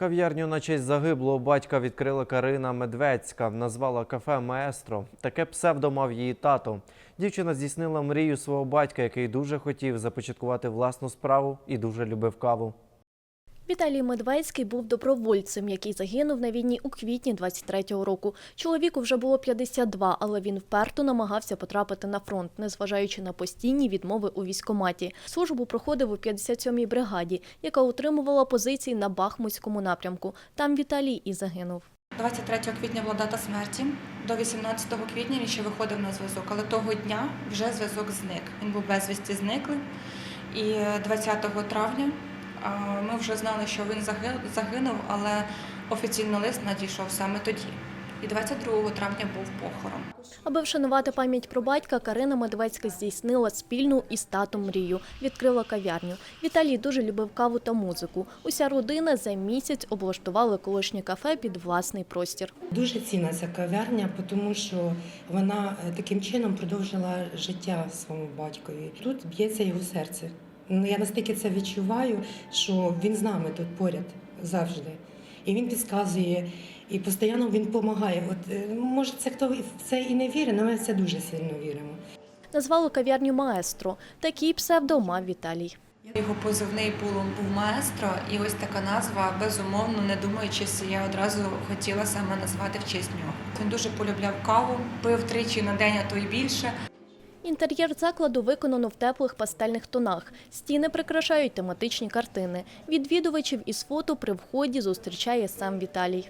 Кав'ярню на честь загиблого батька відкрила Карина Медвецька, Назвала кафе Маестро. Таке псевдо мав її тато. Дівчина здійснила мрію свого батька, який дуже хотів започаткувати власну справу і дуже любив каву. Віталій Медведський був добровольцем, який загинув на війні у квітні 23-го року. Чоловіку вже було 52, але він вперто намагався потрапити на фронт, незважаючи на постійні відмови у військкоматі. Службу проходив у 57-й бригаді, яка утримувала позиції на Бахмутському напрямку. Там Віталій і загинув. 23 квітня була дата смерті. До 18 квітня він ще виходив на зв'язок, але того дня вже зв'язок зник. Він був безвісті зниклий. І 20 травня ми вже знали, що він заги- загинув, але офіційний лист надійшов саме тоді. І 22 травня був похорон. Аби вшанувати пам'ять про батька, Карина Медведська здійснила спільну із татом мрію. Відкрила кав'ярню. Віталій дуже любив каву та музику. Уся родина за місяць облаштували колишнє кафе під власний простір. Дуже цінна ця кав'ярня, тому що вона е, таким чином продовжила життя своєму батькові. Тут б'ється його серце. Ну, Я настільки це відчуваю, що він з нами тут поряд завжди. І він підказує, і постійно він допомагає. От е, може, це хто в це і не вірить, але ми в це дуже сильно віримо. Назвали кав'ярню Маестро. Такий псевдо мав Віталій. Його позивний був, був маестро, і ось така назва, безумовно, не думаючись, я одразу хотіла саме назвати в честь нього. Він дуже полюбляв каву, пив тричі на день, а то й більше. Інтер'єр закладу виконано в теплих пастельних тонах. Стіни прикрашають тематичні картини. Відвідувачів із фото при вході зустрічає сам Віталій.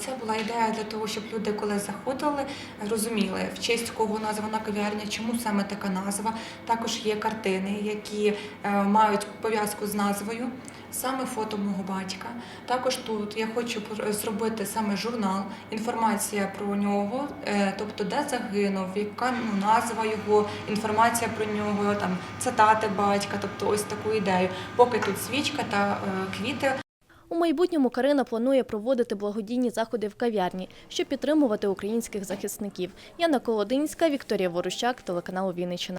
Це була ідея для того, щоб люди, коли заходили, розуміли, в честь кого названа кав'ярня, чому саме така назва. Також є картини, які е, мають пов'язку з назвою, саме фото мого батька. Також тут я хочу зробити саме журнал, інформація про нього, е, тобто де загинув, яка ну, назва його, інформація про нього, там цитати батька, тобто ось таку ідею. Поки тут свічка та е, квіти. У майбутньому Карина планує проводити благодійні заходи в кав'ярні, щоб підтримувати українських захисників. Яна Колодинська, Вікторія Ворущак, телеканал Вінниччина.